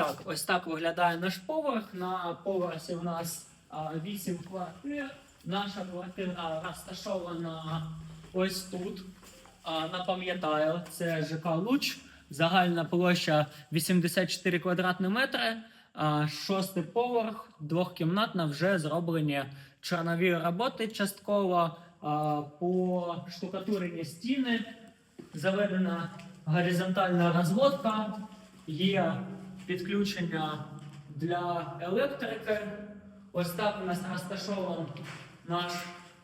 Так, ось так виглядає наш поверх. На поверсі у нас а, 8 квартир. Наша квартира розташована ось тут. А, напам'ятаю, це ЖК Луч. Загальна площа 84 квадратні метри. А, шостий поверх, двохкімнатна, вже зроблені чорнові роботи частково. А, по штукатурені стіни заведена горизонтальна розводка, є підключення для електрики. Ось так у нас розташований наш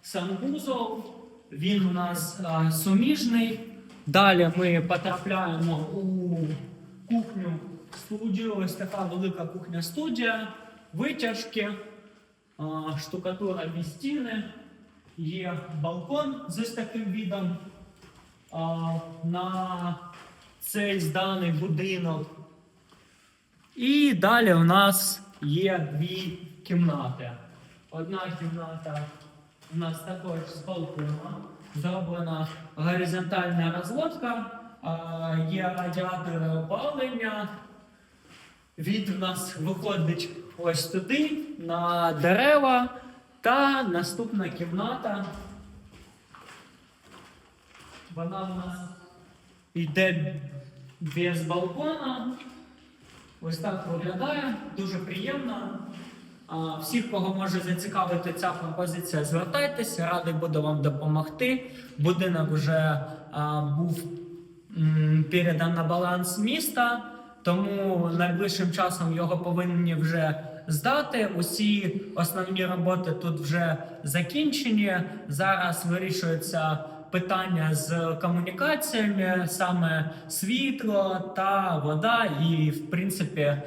санвузол. Він у нас а, суміжний. Далі ми потрапляємо у кухню студію. Ось така велика кухня студія, витяжки, а, штукатурні стіни, є балкон з ось таким відом. А, на цей зданий будинок. І далі у нас є дві кімнати. Одна кімната у нас також з балконом, зроблена горизонтальна розводка, є радіатори опалення. Від у нас виходить ось туди, на дерева. Та наступна кімната. Вона у нас йде без балкона. Ось так виглядає, дуже приємно. Всіх, кого може зацікавити ця пропозиція, звертайтеся, радий буду вам допомогти. Будинок вже був передан на баланс міста, тому найближчим часом його повинні вже здати. Усі основні роботи тут вже закінчені. Зараз вирішується питання з комунікаціями, саме світло та вода, і в принципі е,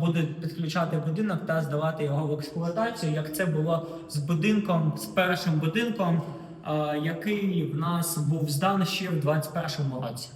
будуть підключати будинок та здавати його в експлуатацію, як це було з будинком, з першим будинком, е, який в нас був зданий ще в 2021 році.